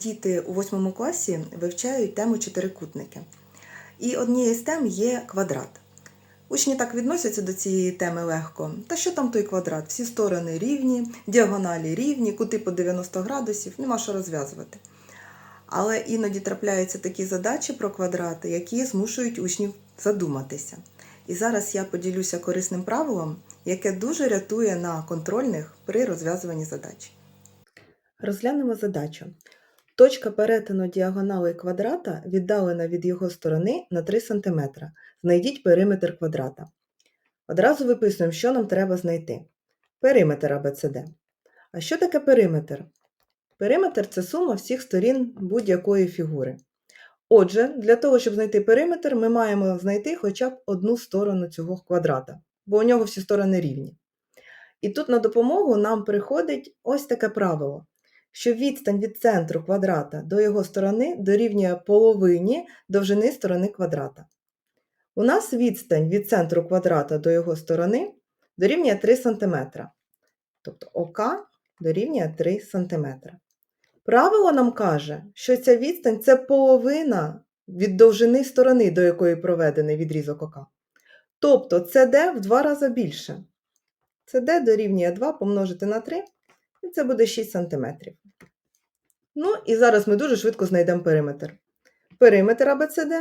Діти у восьмому класі вивчають тему чотирикутники. І однією з тем є квадрат. Учні так відносяться до цієї теми легко. Та що там той квадрат? Всі сторони рівні, діагоналі рівні, кути по 90 градусів, нема що розв'язувати. Але іноді трапляються такі задачі про квадрати, які змушують учнів задуматися. І зараз я поділюся корисним правилом, яке дуже рятує на контрольних при розв'язуванні задач. Розглянемо задачу. Точка перетину діагонали квадрата віддалена від його сторони на 3 см. Знайдіть периметр квадрата. Одразу виписуємо, що нам треба знайти. Периметр АБЦД. А що таке периметр? Периметр це сума всіх сторін будь-якої фігури. Отже, для того, щоб знайти периметр, ми маємо знайти хоча б одну сторону цього квадрата, бо у нього всі сторони рівні. І тут на допомогу нам приходить ось таке правило, що відстань від центру квадрата до його сторони дорівнює половині довжини сторони квадрата. У нас відстань від центру квадрата до його сторони дорівнює 3 см. Тобто ОК дорівнює 3 см. Правило нам каже, що ця відстань це половина від довжини сторони, до якої проведений відрізок ОК. Тобто CD в два рази більше. CD дорівнює 2 помножити на 3, і це буде 6 см. Ну і зараз ми дуже швидко знайдемо периметр. Периметр АБЦД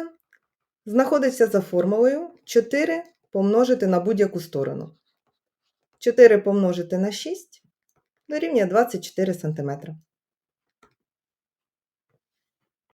знаходиться за формулою 4 помножити на будь-яку сторону. 4 помножити на 6 дорівнює 24 см.